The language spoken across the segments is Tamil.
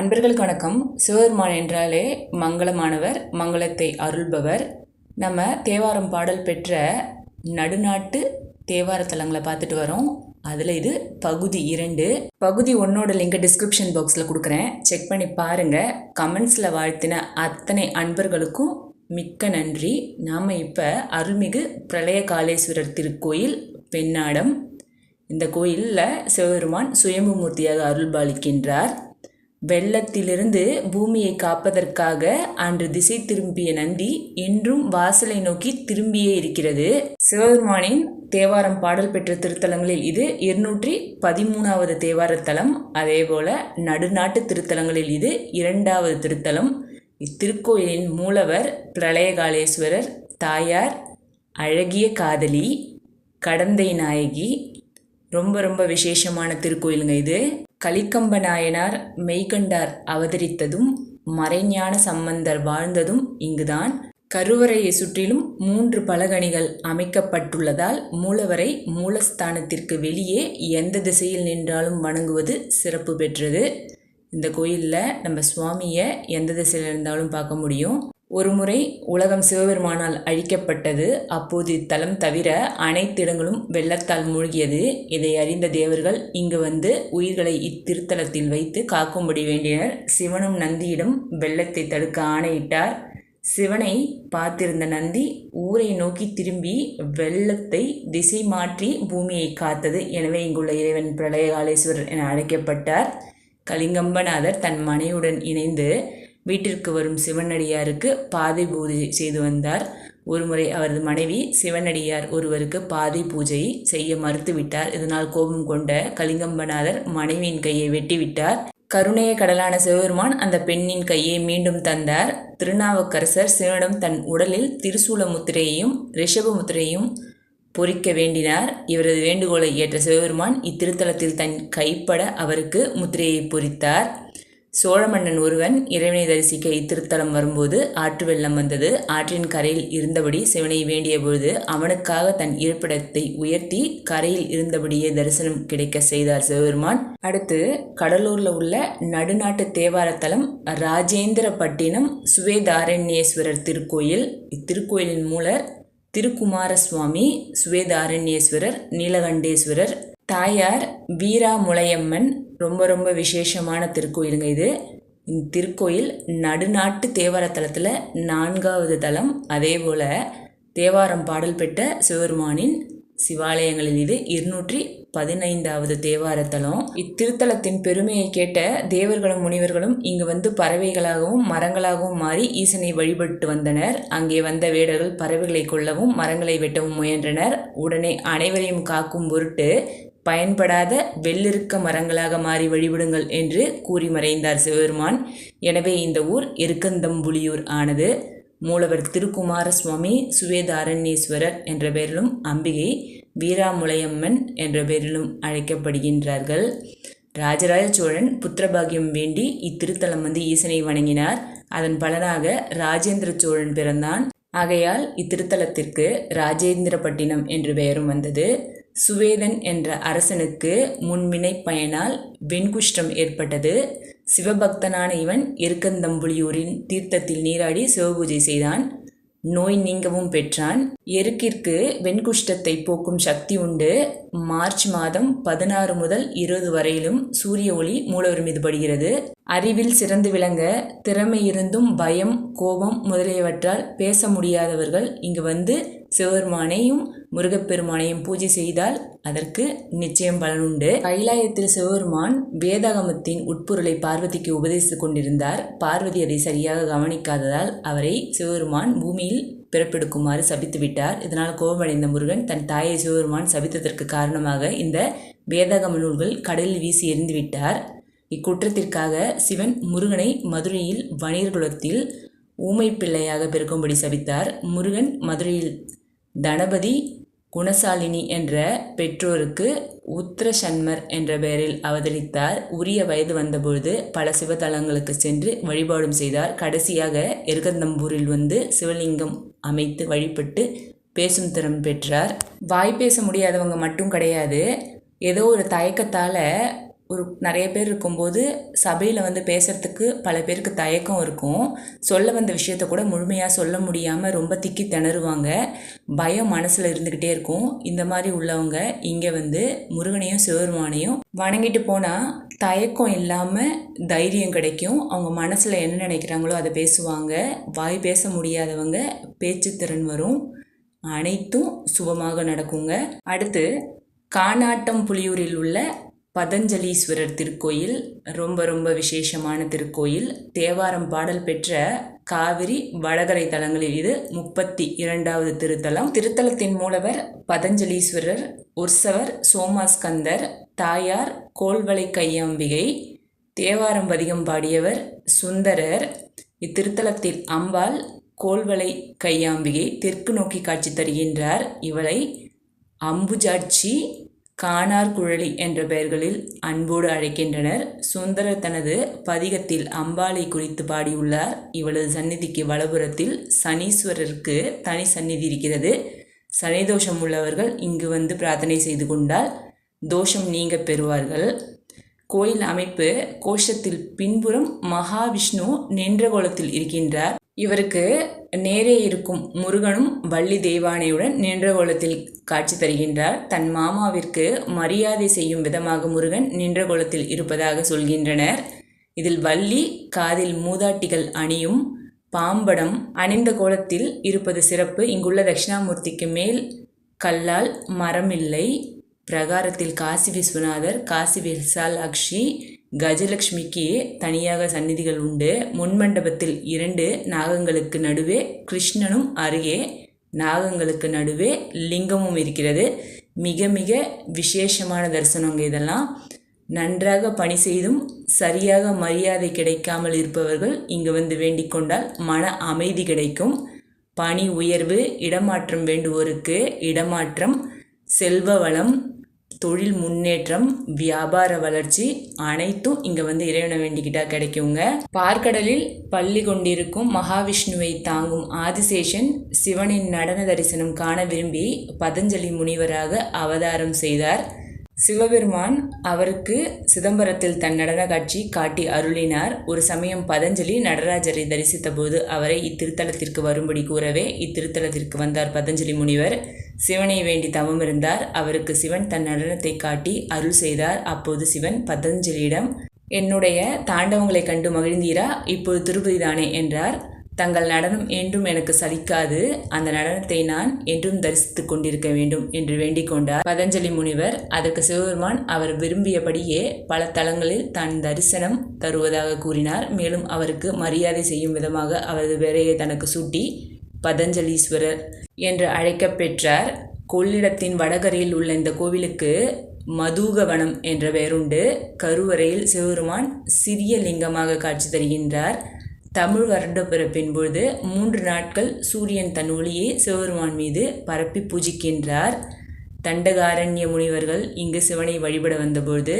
அன்பர்களுக்கு வணக்கம். சிவபெருமான் என்றாலே மங்களமானவர் மங்களத்தை அருள்பவர். நம்ம தேவாரம் பாடல் பெற்ற நடுநாட்டு தேவார தலங்களை பார்த்துட்டு வரோம். அதில் இது பகுதி இரண்டு. பகுதி ஒன்னோட லிங்கை டிஸ்கிரிப்ஷன் பாக்ஸில் கொடுக்குறேன். செக் பண்ணி பாருங்கள் கமெண்ட்ஸில் வாழ்த்தின அத்தனை அன்பர்களுக்கும் மிக்க நன்றி. நாம் இப்போ அருள்மிகு பிரளய காளேஸ்வரர் திருக்கோயில் பெண்ணாடம். இந்த கோயிலில் சிவபெருமான் சுயம்பு மூர்த்தியாக அருள்பாலிக்கின்றார். வெள்ளத்திலிருந்து பூமியை காப்பதற்காக அன்று திசை திரும்பிய நந்தி இன்றும் வாசலை நோக்கி திரும்பியே இருக்கிறது. சிவபெருமானின் தேவாரம் பாடல் பெற்ற திருத்தலங்களில் இது. இருநூற்றி பதிமூணாவது தேவாரத்தலம் அதேபோல நடுநாட்டு திருத்தலங்களில் இது. இரண்டாவது திருத்தலம் இத்திருக்கோயிலின் மூலவர் பிரளயகாலேஸ்வரர் தாயார் அழகிய காதலி கடந்தை நாயகி. ரொம்ப ரொம்ப விசேஷமான திருக்கோயிலுங்க இது. கலிக்கம்ப நாயனார் மெய்கண்டார் அவதரித்ததும் மறைஞான சம்பந்தர் வாழ்ந்ததும் இங்குதான். கருவறையை சுற்றிலும் மூன்று பலகணிகள் அமைக்கப்பட்டுள்ளதால் மூலவரை மூலஸ்தானத்திற்கு வெளியே எந்த திசையில் நின்றாலும் வணங்குவது சிறப்பு பெற்றது. இந்த கோயிலில் நம்ம சுவாமியை எந்த திசையில் இருந்தாலும் பார்க்க முடியும். ஒருமுறை உலகம் சிவபெருமானால் அழிக்கப்பட்டது அப்போது இத்தலம் தவிர அனைத்து இடங்களும் வெள்ளத்தால் மூழ்கியது. இதை அறிந்த தேவர்கள் இங்கு வந்து உயிர்களை இத்திருத்தலத்தில் வைத்து காக்கும்படி வேண்டினர். சிவனும் நந்தியிடம் வெள்ளத்தை தடுக்க ஆணையிட்டார். சிவனை பார்த்திருந்த நந்தி ஊரை நோக்கி திரும்பி வெள்ளத்தை திசை மாற்றி பூமியை காத்தது. எனவே இங்குள்ள இறைவன் பிரளயகாலேஸ்வரர் என அழைக்கப்பட்டார். கலிங்கம்பநாதர் தன் மனையுடன் இணைந்து வீட்டிற்கு வரும் சிவனடியாருக்கு பாதை பூஜை செய்து வந்தார். ஒருமுறை அவரது மனைவி சிவனடியார் ஒருவருக்கு பாதை பூஜை செய்ய மறுத்துவிட்டார் இதனால் கோபம் கொண்ட கலிங்கம்பநாதர் மனைவியின் கையை வெட்டிவிட்டார் கருணைய கடலான சிவபெருமான் அந்த பெண்ணின் கையை மீண்டும் தந்தார். திருநாவுக்கரசர் சிவனிடம் தன் உடலில் திரிசூல முத்திரையையும் ரிஷப முத்திரையும் பொறிக்க வேண்டினார். இவரது வேண்டுகோளை ஏற்ற சிவபெருமான் இத்திருத்தலத்தில் தன் கைப்பட அவருக்கு முத்திரையை பொறித்தார். சோழ மன்னன் ஒருவன் இறைவனை தரிசிக்க இத்திருத்தலம் வரும்போது ஆற்று வெள்ளம் வந்தது. ஆற்றின் கரையில் இருந்தபடி சிவனை வேண்டிய பொழுது அவனுக்காக தன் இருப்பிடத்தை உயர்த்தி கரையில் இருந்தபடியே தரிசனம் கிடைக்க செய்தார் சிவபெருமான். அடுத்து கடலூர்ல உள்ள நடுநாட்டு தேவாரத்தலம் ராஜேந்திரப்பட்டினம் சுவேதாரண்யேஸ்வரர் திருக்கோயில். இத்திருக்கோயிலின் மூலர் திருக்குமார சுவாமி சுவேதாரண்யேஸ்வரர் நீலகண்டேஸ்வரர் தாயார் வீராமுலையம்மன் ரொம்ப ரொம்ப விசேஷமான திருக்கோயிலுங்க இது. இந்த திருக்கோயில் நடுநாட்டு தேவார தலத்தில் நான்காவது தலம் அதே போல் தேவாரம் பாடல் பெற்ற சிவபெருமானின் சிவாலயங்களில் இது. இருநூற்றி பதினைந்தாவது தேவாரத்தலம். இத்திருத்தலத்தின் பெருமையை கேட்ட தேவர்களும் முனிவர்களும் இங்கு வந்து பறவைகளாகவும் மரங்களாகவும் மாறி ஈசனை வழிபட்டு வந்தனர். அங்கே வந்த வேடர்கள் பறவைகளை கொல்லவும் மரங்களை வெட்டவும் முயன்றனர். உடனே அனைவரையும் காக்கும் பொருட்டு பயன்படாத வெள்ளிருக்க மரங்களாக மாறி வழிபடுங்கள் என்று கூறி மறைந்தார் சிவபெருமான். எனவே இந்த ஊர் எருக்கந்தம்புலியூர் ஆனது. மூலவர் திருக்குமார சுவாமி சுவேதாரண்யேஸ்வரர் என்ற பெயரிலும் அம்பிகை வீராமுலையம்மன் என்ற பெயரிலும் அழைக்கப்படுகின்றார்கள். ராஜராஜ சோழன் புத்திரபாகியம் வேண்டி இத்திருத்தலம் வந்து ஈசனை வணங்கினார். அதன் பலனாக ராஜேந்திர சோழன் பிறந்தான். ஆகையால் இத்திருத்தலத்திற்கு ராஜேந்திரப்பட்டினம் என்று பெயரும் வந்தது. சுவேதன் என்ற அரசனுக்கு முன்வினை பயனால் வெண்குஷ்டம் ஏற்பட்டது. சிவபக்தனான இவன் எருக்கந்தம்புலியூரின் தீர்த்தத்தில் நீராடி சிவபூஜை செய்தான். நோய் நீங்கவும் பெற்றான். எருக்கிற்கு வெண்குஷ்டத்தை போக்கும் சக்தி உண்டு. மார்ச் மாதம் பதினாறு முதல் இருபது வரையிலும் சூரிய ஒளி மூலவர் மீது படுகிறது. அறிவில் சிறந்து விளங்க திறமை இருந்தும் பயம் கோபம் முதலியவற்றால் பேச முடியாதவர்கள் இங்கு வந்து சிவபெருமானையும் முருகப்பெருமானையும் பூஜை செய்தால் அதற்கு நிச்சயம் பலனுண்டு கைலாயத்தில் சிவபெருமான் வேதாகமத்தின் உட்பொருளை பார்வதிக்கு உபதேசித்துக் கொண்டிருந்தார். பார்வதி அதை சரியாக கவனிக்காததால் அவரை சிவபெருமான் பூமியில் பிறப்பெடுக்குமாறு சபித்து விட்டார். இதனால் கோபமடைந்த முருகன் தன் தாயை சிவபெருமான் சபித்ததற்கு காரணமாக இந்த வேதாகம நூல்கள் கடலில் வீசி எறிந்து விட்டார். இக்குற்றத்திற்காக சிவன் முருகனை மதுரையில் வணிகர்குலத்தில் ஊமை பிள்ளையாக பிறக்கும்படி சபித்தார். முருகன் மதுரையில் தனபதி குணசாலினி என்ற பெற்றோருக்கு உத்திரசன்மர் என்ற பெயரில் அவதரித்தார். உரிய வயது வந்தபொழுது பல சிவதலங்களுக்கு சென்று வழிபாடும் செய்தார். கடைசியாக எருகந்தம்பூரில் வந்து சிவலிங்கம் அமைத்து வழிபட்டு பேசும் திறம் பெற்றார். வாய் பேச முடியாதவங்க மட்டும் கிடையாது. ஏதோ ஒரு தயக்கத்தால் ஒரு நிறைய பேர் இருக்கும்போது சபையில் வந்து பேசுகிறதுக்கு பல பேருக்கு தயக்கம் இருக்கும். சொல்ல வந்த விஷயத்த கூட முழுமையாக சொல்ல முடியாமல் ரொம்ப திக்கி திணறுவாங்க. பயம் மனசில் இருந்துக்கிட்டே இருக்கும். இந்த மாதிரி உள்ளவங்க இங்கே வந்து முருகனையும் சிவருமானையும் வணங்கிட்டு போனால் தயக்கம் இல்லாமல் தைரியம் கிடைக்கும். அவங்க மனசில் என்ன நினைக்கிறாங்களோ அதை பேசுவாங்க. வாய் பேச முடியாதவங்க பேச்சு திறன் வரும். அனைத்தும் சுபமாக நடக்குங்க. அடுத்து கானாட்டம் புலியூரில் உள்ள பதஞ்சலீஸ்வரர் திருக்கோயில் ரொம்ப ரொம்ப விசேஷமான திருக்கோயில். தேவாரம் பாடல் பெற்ற காவிரி வடகரை தலங்களில் இது முப்பத்தி இரண்டாவது திருத்தலம். திருத்தலத்தின் மூலவர் பதஞ்சலீஸ்வரர் உற்சவர் சோமாஸ்கந்தர் தாயார் கோல்வளை கையாம்பிகை தேவாரம் பதிகம் பாடியவர் சுந்தரர். இத்திருத்தலத்தில் அம்பாள் கோல்வளை கையாம்பிகை தெற்கு நோக்கி காட்சி தருகின்றார் இவளை அம்புஜாட்சி காணார் குழலி என்ற பெயர்களில் அன்போடு அழைக்கின்றனர். சுந்தர தனது பதிகத்தில் அம்பாளை குறித்து பாடியுள்ளார். இவளது சந்நிதிக்கு வலபுறத்தில் சனீஸ்வரருக்கு தனி சந்நிதி இருக்கிறது. சனி தோஷம் உள்ளவர்கள் இங்கு வந்து பிரார்த்தனை செய்து கொண்டால் தோஷம் நீங்க பெறுவார்கள். கோயில் அமைப்பு கோஷத்தில் பின்புறம் மகாவிஷ்ணு நின்ற கோலத்தில் இருக்கின்றார். இவருக்கு நேரே இருக்கும் முருகனும் வள்ளி தெய்வானையுடன் நின்ற கோலத்தில் காட்சி தருகின்றார். தன் மாமாவிற்கு மரியாதை செய்யும் விதமாக முருகன் நின்ற கோலத்தில் இருப்பதாக சொல்கின்றனர். இதில் வள்ளி காதில் மூதாட்டிகள் அணியும் பாம்படம் அணிந்த கோலத்தில் இருப்பது சிறப்பு. இங்குள்ள தட்சிணாமூர்த்திக்கு மேல் கல்லால் மரமில்லை. பிரகாரத்தில் காசி விஸ்வநாதர் காசி விசாலாட்சி கஜலட்சுமிக்கு தனியாக சந்நிதிகள் உண்டு. முன்மண்டபத்தில் இரண்டு நாகங்களுக்கு நடுவே கிருஷ்ணனும் அருகே நாகங்களுக்கு நடுவே லிங்கமும் இருக்கிறது. மிக மிக விசேஷமான தரிசனங்க இதெல்லாம். நன்றாக பணி செய்தும் சரியாக மரியாதை கிடைக்காமல் இருப்பவர்கள் இங்கு வந்து வேண்டிக்கொண்டால் மன அமைதி கிடைக்கும். பணி உயர்வு இடமாற்றம் வேண்டுவோருக்கு இடமாற்றம் செல்வ வளம் தொழில் முன்னேற்றம் வியாபார வளர்ச்சி அனைத்தும் இங்கே வந்து இறைவனை வேண்டிக்கிட்டா கிடைக்குங்க. பார்க்கடலில் பள்ளி கொண்டிருக்கும் மகாவிஷ்ணுவை தாங்கும் ஆதிசேஷன் சிவனின் நடன தரிசனம் காண விரும்பி பதஞ்சலி முனிவராக அவதாரம் செய்தார். சிவபெருமான் அவருக்கு சிதம்பரத்தில் தன் நடன காட்சி காட்டி அருளினார். ஒரு சமயம் பதஞ்சலி நடராஜரை தரிசித்த போது அவரை இத்திருத்தலத்திற்கு வரும்படி கூறவே இத்திருத்தலத்திற்கு வந்தார் பதஞ்சலி முனிவர். சிவனை வேண்டி தவம் இருந்தார் அவருக்கு சிவன் தன் நடனத்தை காட்டி அருள் செய்தார். அப்போது சிவன் பதஞ்சலியிடம் என்னுடைய தாண்டவங்களை கண்டு மகிழ்ந்தீரா? இப்போது திருப்பதி தானே என்றார். தங்கள் நடனம் என்றும் எனக்கு சலிக்காது. அந்த நடனத்தை நான் என்றும் தரிசித்துக் கொண்டிருக்க வேண்டும் என்று வேண்டிக் கொண்டார். பதஞ்சலி முனிவர் அதற்கு சிவபெருமான் அவர் விரும்பியபடியே பல தலங்களில் தான் தரிசனம் தருவதாக கூறினார். மேலும் அவருக்கு மரியாதை செய்யும் விதமாக அவரது பெயரையை தனக்கு சூட்டி பதஞ்சலீஸ்வரர் என்று அழைக்கப் பெற்றார். கொள்ளிடத்தின் வடகரையில் உள்ள இந்த கோவிலுக்கு மதுகவனம் என்ற பெயருண்டு. கருவறையில் சிவபெருமான் சிறிய லிங்கமாக காட்சி தருகின்றார். தமிழ் வருடப்பிறப்பின் பொழுது மூன்று நாட்கள் சூரியன் தன் ஒளியை சிவபெருமான் மீது பரப்பி பூஜிக்கின்றார். தண்டகாரண்ய முனிவர்கள் இங்கு சிவனை வழிபட வந்தபொழுது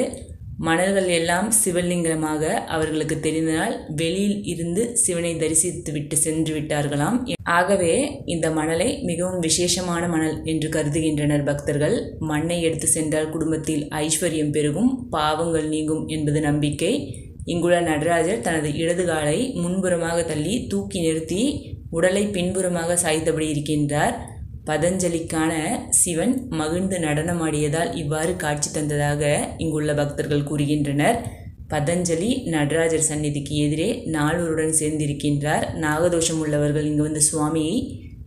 மணல்கள் எல்லாம் சிவலிங்கமாக அவர்களுக்கு தெரிந்தனால் வெளியில் இருந்து சிவனை தரிசித்து விட்டு சென்று விட்டார்களாம். ஆகவே இந்த மணலை மிகவும் விசேஷமான மணல் என்று கருதுகின்றனர் பக்தர்கள். மண்ணை எடுத்து சென்றால் குடும்பத்தில் ஐஸ்வர்யம் பெருகும் பாவங்கள் நீங்கும் என்பது நம்பிக்கை. இங்குள்ள நடராஜர் தனது இடது காலை முன்புறமாக தள்ளி தூக்கி நிறுத்தி உடலை பின்புறமாக சாய்த்தபடி இருக்கின்றார். பதஞ்சலிக்கான சிவன் மகிழ்ந்து நடனமாடியதால் இவ்வாறு காட்சி தந்ததாக இங்குள்ள பக்தர்கள் கூறுகின்றனர். பதஞ்சலி நடராஜர் சந்நிதிக்கு எதிரே நால்வருடன் சேர்ந்திருக்கின்றார். நாகதோஷம் உள்ளவர்கள் இங்கு வந்து சுவாமியை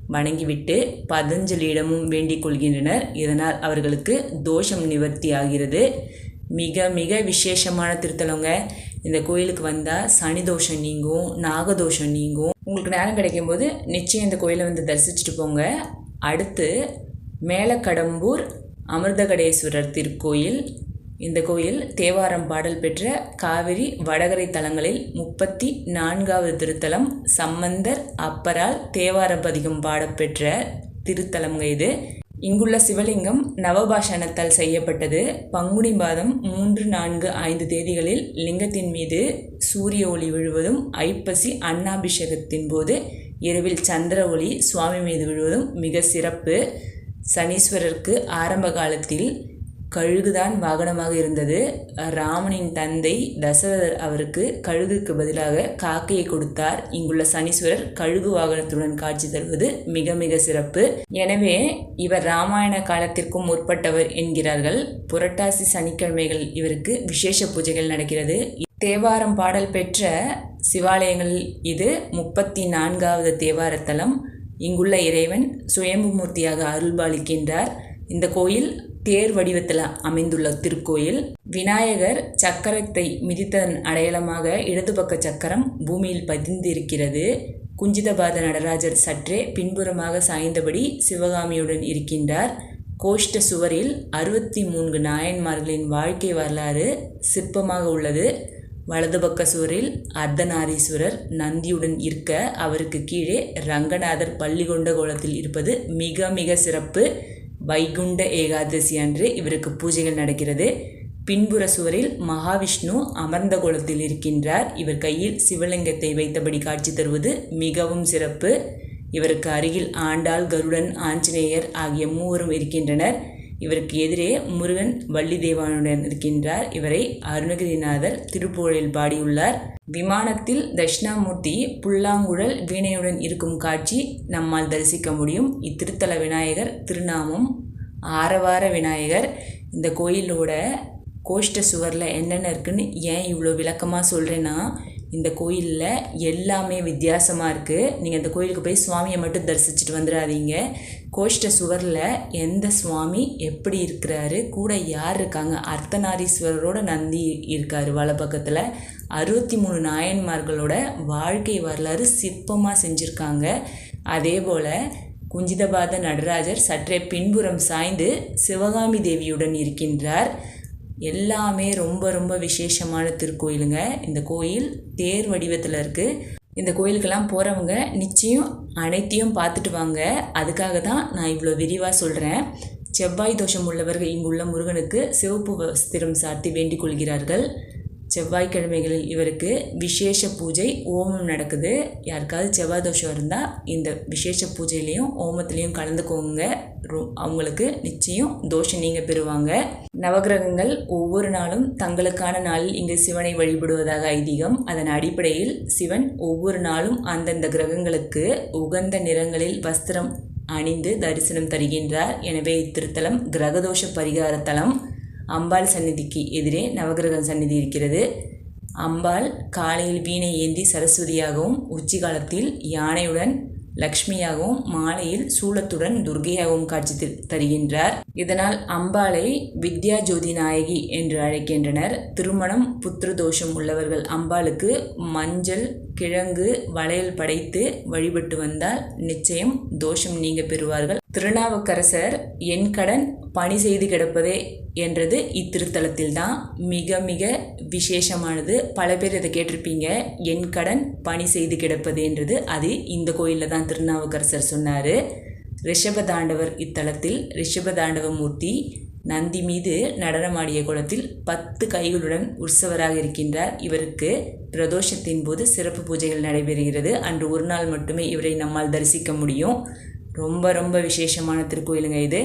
வணங்கிவிட்டு பதஞ்சலியிடமும் வேண்டிக் கொள்கின்றனர். இதனால் அவர்களுக்கு தோஷம் நிவர்த்தி ஆகிறது மிக மிக விசேஷமான திருத்தலங்க. இந்த கோயிலுக்கு வந்தால் சனி தோஷம் நீங்கும் நாகதோஷம் நீங்கும். உங்களுக்கு நேரம் கிடைக்கும் போது நிச்சயம் இந்த கோயிலை வந்து தரிசிச்சுட்டு போங்க. அடுத்து மேலக்கடம்பூர் அமிர்தகடேஸ்வரர் திருக்கோயில். இந்த கோயில் தேவாரம் பாடல் பெற்ற காவிரி வடகரை தலங்களில் முப்பத்தி நான்காவது திருத்தலம் சம்பந்தர் அப்பரால் தேவார பதிகம் பாடப்பெற்ற திருத்தலம்ங்க இது. இங்குள்ள சிவலிங்கம் நவபாஷணத்தால் செய்யப்பட்டது. பங்குனி மாதம் மூன்று நான்கு ஐந்து தேதிகளில் லிங்கத்தின் மீது சூரிய ஒளி விழுவதும் ஐப்பசி அன்னாபிஷேகத்தின் போது இரவில் சந்திர ஒளி சுவாமி மீது விழுவதும் மிக சிறப்பு. சனீஸ்வரருக்கு ஆரம்ப காலத்தில் கழுகுதான் வாகனமாக இருந்தது. ராமனின் தந்தை தசரதர் அவருக்கு கழுகுக்கு பதிலாக காக்கையை கொடுத்தார். இங்குள்ள சனீஸ்வரர் கழுகு வாகனத்துடன் காட்சி தருவது மிக மிக சிறப்பு. எனவே இவர் ராமாயண காலத்திற்கும் முற்பட்டவர் என்கிறார்கள். புரட்டாசி சனிக்கிழமைகள் இவருக்கு விசேஷ பூஜைகள் நடக்கிறது. தேவாரம் பாடல் பெற்ற சிவாலயங்கள் இது முப்பத்தி நான்காவது தேவாரத்தலம். இங்குள்ள இறைவன் சுயம்பு மூர்த்தியாக அருள்பாலிக்கின்றார். இந்த கோயில் தேர் வடிவத்தில் அமைந்துள்ள திருக்கோயில் விநாயகர் சக்கரத்தை மிதித்ததன் அடையாளமாக இடது பக்க சக்கரம் பூமியில் பதிந்திருக்கிறது. குஞ்சிதபாத நடராஜர் சற்றே பின்புறமாக சாய்ந்தபடி சிவகாமியுடன் இருக்கின்றார். கோஷ்ட சுவரில் அறுபத்தி மூன்று நாயன்மார்களின் வாழ்க்கை வரலாறு சிற்பமாக உள்ளது. வலது பக்க சுவரில் அர்த்தநாரீஸ்வரர் நந்தியுடன் இருக்க அவருக்கு கீழே ரங்கநாதர் பள்ளி கொண்ட கோலத்தில் இருப்பது மிக மிக சிறப்பு. வைகுண்ட ஏகாதசி அன்று இவருக்கு பூஜைகள் நடக்கிறது. பின்புற சுவரில் மகாவிஷ்ணு அமர்ந்த கோலத்தில் இருக்கின்றார். இவர் கையில் சிவலிங்கத்தை வைத்தபடி காட்சி தருவது மிகவும் சிறப்பு. இவருக்கு அருகில் ஆண்டாள் கருடன் ஆஞ்சநேயர் ஆகிய மூவரும் இருக்கின்றனர். இவருக்கு எதிரே முருகன் வள்ளி தேவானுடன் இருக்கின்றார் இவரை அருணகிரிநாதர் திருப்புகழில் பாடியுள்ளார். விமானத்தில் தட்சிணாமூர்த்தி புல்லாங்குழல் வீணையுடன் இருக்கும் காட்சி நம்மால் தரிசிக்க முடியும். இத்திருத்தல விநாயகர் திருநாமம் ஆரவார விநாயகர். இந்த கோயிலோட கோஷ்ட சுவரில் என்னென்ன இருக்குன்னு ஏன் இவ்வளோ விளக்கமாக சொல்கிறேன்னா இந்த கோயிலில் எல்லாமே வித்தியாசமாக இருக்குது நீங்கள் இந்த கோயிலுக்கு போய் சுவாமியை மட்டும் தரிசிச்சுட்டு வந்துடாதீங்க கோஷ்ட சுவரில் எந்த சுவாமி எப்படி இருக்கிறாரு கூட யார் இருக்காங்க அர்த்தநாரீஸ்வரரோட நந்தி இருக்கார் வல பக்கத்தில் அறுபத்தி மூணு நாயன்மார்களோட வாழ்க்கை வரலாறு சிற்பமாக செஞ்சுருக்காங்க. அதே போல் குஞ்சிதபாத நடராஜர் சற்றே பின்புறம் சாய்ந்து சிவகாமி தேவியுடன் இருக்கின்றார். எல்லாமே ரொம்ப ரொம்ப விசேஷமான திருக்கோயிலுங்க. இந்த கோயில் தேர் வடிவத்தில் இருக்குது இந்த கோயிலுக்கெல்லாம் போகிறவங்க நிச்சயம் அனைத்தையும் பார்த்துட்டு வாங்க. அதுக்காக தான் நான் இவ்வளோ விரிவாக சொல்கிறேன் செவ்வாய் தோஷம் உள்ளவர்கள் இங்குள்ள முருகனுக்கு சிவப்பு வஸ்திரம் சாத்தி வேண்டிக் கொள்கிறார்கள். செவ்வாய்க்கிழமைகளில் இவருக்கு விசேஷ பூஜை ஓமம் நடக்குது. யாருக்காவது செவ்வாய் தோஷம் இருந்தால் இந்த விசேஷ பூஜையிலையும் ஓமத்துலேயும் கலந்துக்கோங்க. அவங்களுக்கு நிச்சயம் தோஷம் நீங்கள் பெறுவாங்க. நவகிரகங்கள் ஒவ்வொரு நாளும் தங்களுக்கான நாளில் இங்கு சிவனை வழிபடுவதாக ஐதீகம். அதன் அடிப்படையில் சிவன் ஒவ்வொரு நாளும் அந்தந்த கிரகங்களுக்கு உகந்த நிறங்களில் வஸ்திரம் அணிந்து தரிசனம் தருகின்றார். எனவே இத்திருத்தலம் கிரகதோஷ பரிகார தலம் அம்பாள் சந்நிதிக்கு எதிரே நவகிரக சந்நிதி இருக்கிறது. அம்பாள் காலையில் வீணை ஏந்தி சரஸ்வதியாகவும் உச்சி காலத்தில் யானையுடன் லக்ஷ்மியாகவும் மாலையில் சூலத்துடன் துர்கையாகவும் காட்சி தருகின்றார். இதனால் அம்பாளை வித்யா ஜோதி நாயகி என்று அழைக்கின்றனர். திருமணம் புத்திர தோஷம் உள்ளவர்கள் அம்பாளுக்கு மஞ்சள் கிழங்கு வளையல் படைத்து வழிபட்டு வந்தால் நிச்சயம் தோஷம் நீங்க பெறுவார்கள். திருநாவுக்கரசர் என் கடன் பணி செய்து கிடப்பதே என்றது இத்திருத்தலத்தில் தான் மிக மிக விசேஷமானது. பல பேர் இதை கேட்டிருப்பீங்க. என் கடன் பணி செய்து கிடப்பதுன்றது அது இந்த கோயிலில் தான் திருநாவுக்கரசர் சொன்னார். ரிஷபதாண்டவர் இத்தலத்தில் ரிஷபதாண்டவ மூர்த்தி நந்தி மீது நடனமாடிய குளத்தில் பத்து கைகளுடன் உற்சவராக இருக்கின்றார். இவருக்கு பிரதோஷத்தின் போது சிறப்பு பூஜைகள் நடைபெறுகிறது. அன்று ஒரு நாள் மட்டுமே இவரை நம்மால் தரிசிக்க முடியும். ரொம்ப ரொம்ப விசேஷமான திருக்கோயிலுங்க இது.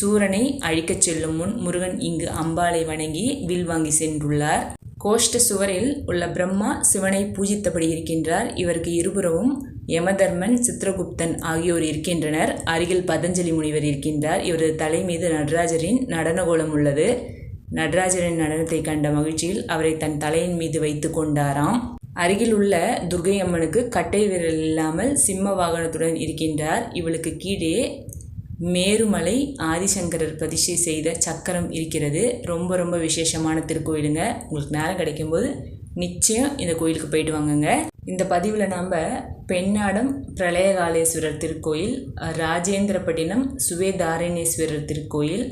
சூரனை அழிக்கச் செல்லும் முன் முருகன் இங்கு அம்பாளை வணங்கி வில் வாங்கி சென்றுள்ளார். கோஷ்ட சுவரில் உள்ள பிரம்மா சிவனை பூஜித்தபடி இருக்கின்றார். இவருக்கு இருபுறமும் யமதர்மன் சித்திரகுப்தன் ஆகியோர் இருக்கின்றனர். அருகில் பதஞ்சலி முனிவர் இருக்கின்றார். இவரது தலை மீது நடராஜரின் நடனகோலம் உள்ளது. நடராஜரின் நடனத்தை கண்ட மகிழ்ச்சியில் அவரை தன் தலையின் மீது வைத்து கொண்டாராம். அருகில் உள்ள துர்கை அம்மனுக்கு கட்டை விரல் இல்லாமல் சிம்ம வாகனத்துடன் இருக்கின்றார். இவளுக்கு கீழே மேருமலை ஆதிசங்கரர் பதிஷை செய்த சக்கரம் இருக்கிறது. ரொம்ப ரொம்ப விசேஷமான திருக்கோயிலுங்க. உங்களுக்கு நேரம் கிடைக்கும்போது நிச்சயம் இந்த கோயிலுக்கு போயிட்டு வாங்குங்க. இந்த பதிவில் நாம் பெண்ணாடம் பிரளயகாலேஸ்வரர் திருக்கோயில் ராஜேந்திரப்பட்டினம் சுவேதாரணேஸ்வரர் திருக்கோயில்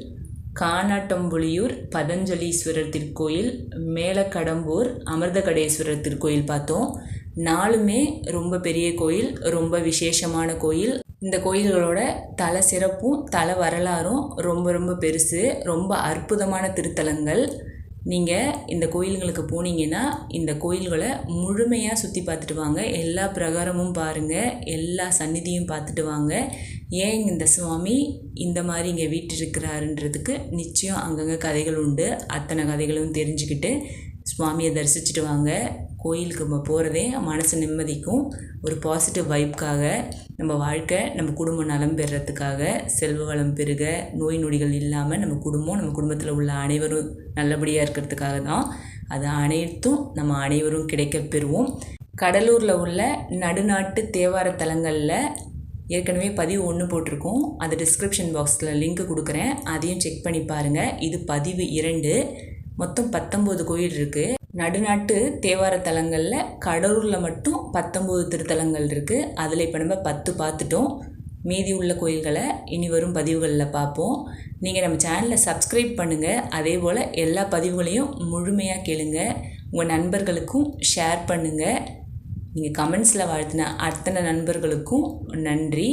கானாட்டம்புலியூர் பதஞ்சலீஸ்வரர் திருக்கோயில் மேலக்கடம்பூர் அமிர்தகடேஸ்வரர் திருக்கோயில் பார்த்தோம். நாலுமே ரொம்ப பெரிய கோயில் ரொம்ப விசேஷமான கோயில். இந்த கோயில்களோட தல சிறப்பும் தல வரலாறும் ரொம்ப ரொம்ப பெருசு ரொம்ப அற்புதமான திருத்தலங்கள். நீங்கள் இந்த கோயிலுங்களுக்கு போனீங்கன்னா இந்த கோயில்களை முழுமையாக சுற்றி பார்த்துட்டு வாங்க. எல்லா பிரகாரமும் பாருங்கள் எல்லா சந்நிதியும் பார்த்துட்டு வாங்க. ஏன் இந்த சுவாமி இந்த மாதிரி இங்கே வீட்டிருக்கிறாருன்றதுக்கு நிச்சயம் அங்கங்கே கதைகள் உண்டு. அத்தனை கதைகளும் தெரிஞ்சுக்கிட்டு சுவாமியை தரிசிச்சுட்டு வாங்க. கோயிலுக்கு நம்ம போகிறதே மனசு நிம்மதிக்கும். ஒரு பாசிட்டிவ் வைப்காக நம்ம வாழ்க்கை நம்ம குடும்பம் நலம் பெறுறதுக்காக செல்வ வளம் பெருக நோய் நொடிகள் இல்லாமல் நம்ம குடும்பம் நம்ம குடும்பத்தில் உள்ள அனைவரும் நல்லபடியாக இருக்கிறதுக்காக தான் அது அனைத்தும் நம்ம அனைவரும் கிடைக்க பெறுவோம். கடலூரில் உள்ள நடுநாட்டு தேவார தலங்களில் ஏற்கனவே பதிவு ஒன்று போட்டிருக்கோம். அது டிஸ்கிரிப்ஷன் பாக்ஸில் லிங்க் கொடுக்குறேன். அதையும் செக் பண்ணி பாருங்கள் இது பதிவு இரண்டு. மொத்தம் பத்தொம்போது கோயில் இருக்குது நடுநாட்டு தேவார தலங்களில் கடலூரில் மட்டும் பத்தொம்போது திருத்தலங்கள் இருக்குது அதில் இப்போ நம்ம பத்து பார்த்துட்டோம் மீதி உள்ள கோயில்களை இனி வரும் பதிவுகளில் பார்ப்போம் நீங்கள் நம்ம சேனலை சப்ஸ்கிரைப் பண்ணுங்கள் அதே போல் எல்லா பதிவுகளையும் முழுமையாக கேளுங்க. உங்கள் நண்பர்களுக்கும் ஷேர் பண்ணுங்கள் நீங்கள் கமெண்ட்ஸில் வாழ்த்தின அத்தனை நண்பர்களுக்கும் நன்றி.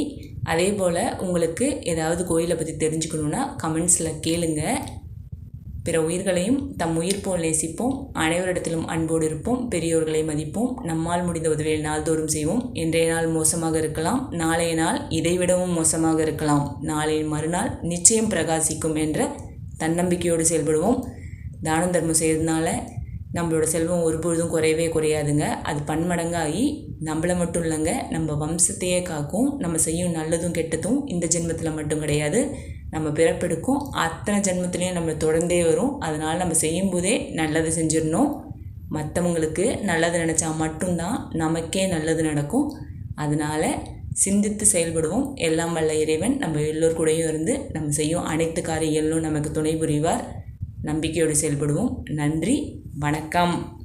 அதே போல் உங்களுக்கு ஏதாவது கோயிலை பற்றி தெரிஞ்சுக்கணுன்னா கமெண்ட்ஸில் கேளுங்கள் பிற உயிர்களையும் தம் உயிர் போல் நேசிப்போம். அனைவரிடத்திலும் அன்போடு இருப்போம். பெரியோர்களை மதிப்போம். நம்மால் முடிந்த உதவியை நாள்தோறும் செய்வோம். இன்றைய நாள் மோசமாக இருக்கலாம். நாளைய நாள் இதைவிடவும் மோசமாக இருக்கலாம். நாளை மறுநாள் நிச்சயம் பிரகாசிக்கும் என்ற தன்னம்பிக்கையோடு செயல்படுவோம். தானம் தர்மம் செய்யறதுனால நம்மளோட செல்வம் ஒருபொழுதும் குறையவே குறையாதுங்க. அது பன்மடங்காகி நம்மளை மட்டும் இல்லைங்க. நம்ம வம்சத்தையே காக்கும். நம்ம செய்யும் நல்லதும் கெட்டதும் இந்த ஜென்மத்தில் மட்டும் கிடையாது. நம்ம பிறப்பெடுக்கும். அத்தனை ஜென்மத்துலேயும் நம்ம தொடர்ந்தே வரும். அதனால் நம்ம செய்யும்போதே நல்லது செஞ்சிடணும். மற்றவங்களுக்கு நல்லது நினச்சா மட்டும்தான் நமக்கே நல்லது நடக்கும். அதனால் சிந்தித்து செயல்படுவோம். எல்லாம் வல்ல இறைவன். நம்ம எல்லோர் கூடயும் இருந்து நம்ம செய்யும் அனைத்து காரியங்களும் நமக்கு துணை புரிவார். நம்பிக்கையோடு செயல்படுவோம். நன்றி. வணக்கம்.